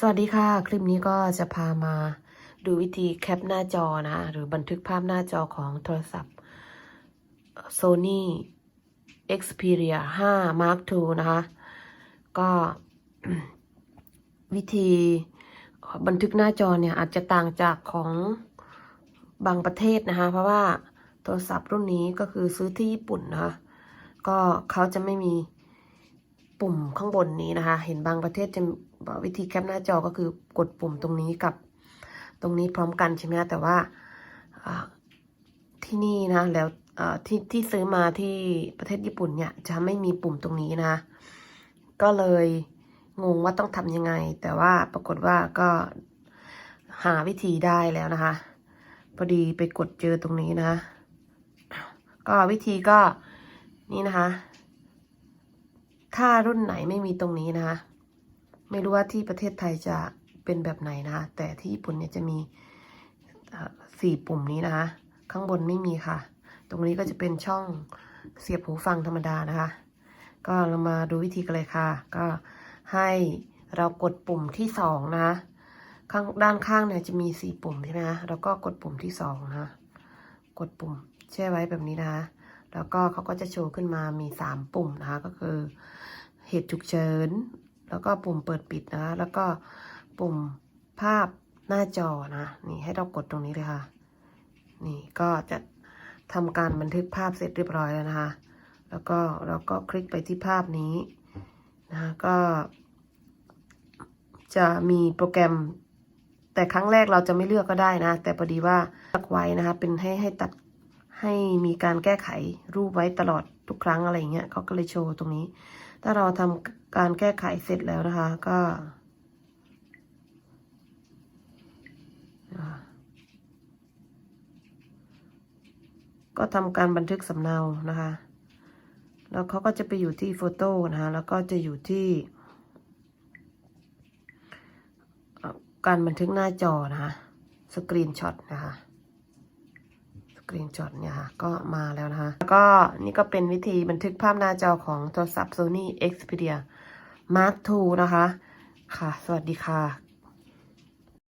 สวัสดีค่ะ คลิปนี้ก็จะพามาดูวิธีแคปหน้าจอนะ หรือบันทึกภาพหน้าจอของโทรศัพท์ Sony Xperia 5 Mark II นะคะ ก็วิธีบันทึกหน้าจอเนี่ย อาจจะต่างจากของบางประเทศนะคะ เพราะว่าโทรศัพท์รุ่นนี้ก็คือซื้อที่ญี่ปุ่นนะคะก็เขาจะไม่มีปุ่มข้างบนนี้นะคะ เห็นบางประเทศจะ วิธีแคปหน้าจอก็คือกดปุ่มตรงนี้กับตรงนี้พร้อมกันใช่ไหมแต่ว่าที่นี่นะแล้วที่ที่ซื้อมาที่ประเทศญี่ปุ่นเนี่ยจะไม่มีปุ่มตรงนี้นะ ก็เลยงงว่าต้องทำยังไง แต่ว่าปรากฏว่าก็หาวิธีได้แล้วนะคะ พอดีไปกดเจอตรงนี้นะก็วิธีก็นี่นะคะ ถ้ารุ่นไหนไม่มีตรงนี้นะคะ ไม่รู้ว่าที่ประเทศไทยจะเป็นแบบไหนนะคะ แต่ที่ญี่ปุ่นเนี่ยจะมีสี่ปุ่มนี้นะคะ ข้างบนไม่มีค่ะ ตรงนี้ก็จะเป็นช่องเสียบหูฟังธรรมดานะคะ ก็เรามาดูวิธีกันเลยค่ะ ก็ให้เรากดปุ่มที่สองนะคะข้างด้านข้างเนี่ยจะมีสี่ปุ่มใช่ไหมคะแล้วก็กดปุ่มที่สองนะคะกดปุ่มแช่ไว้แบบนี้นะคะ แล้วก็เขาก็จะโชว์ขึ้นมามีสามปุ่มนะคะ ก็คือ เหตุฉุกเฉิน แล้วก็ปุ่มเปิดปิดนะ แล้วก็ปุ่มภาพหน้าจอนะ นี่ให้เรากดตรงนี้เลยค่ะ นี่ก็จะทำการบันทึกภาพเสร็จเรียบร้อยแล้วนะคะ แล้วก็เราก็คลิกไปที่ภาพนี้นะก็จะมีโปรแกรม แต่ครั้งแรกเราจะไม่เลือกก็ได้นะ แต่พอดีว่าเลือกไว้นะคะ เป็นให้ให้ตัดให้มีการแก้ไขรูปไว้ตลอดทุกครั้งอะไรเงี้ยเขาก็เลยโชว์ตรงนี้ ถ้าเราทำการแก้ไขเสร็จแล้วนะคะ ก็ก็ทำการบันทึกสำเนานะคะ แล้วเขาก็จะไปอยู่ที่โฟโต้นะคะ แล้วก็จะอยู่ที่การบันทึกหน้าจอนะคะ สกรีนช็อตนะคะ กรีนจอดเนี่ยค่ะ ก็มาแล้วนะคะ แล้วก็นี่ก็เป็นวิธีบันทึกภาพหน้าจอของโทรศัพท์ Sony Xperia Mark II นะคะ ค่ะ สวัสดีค่ะ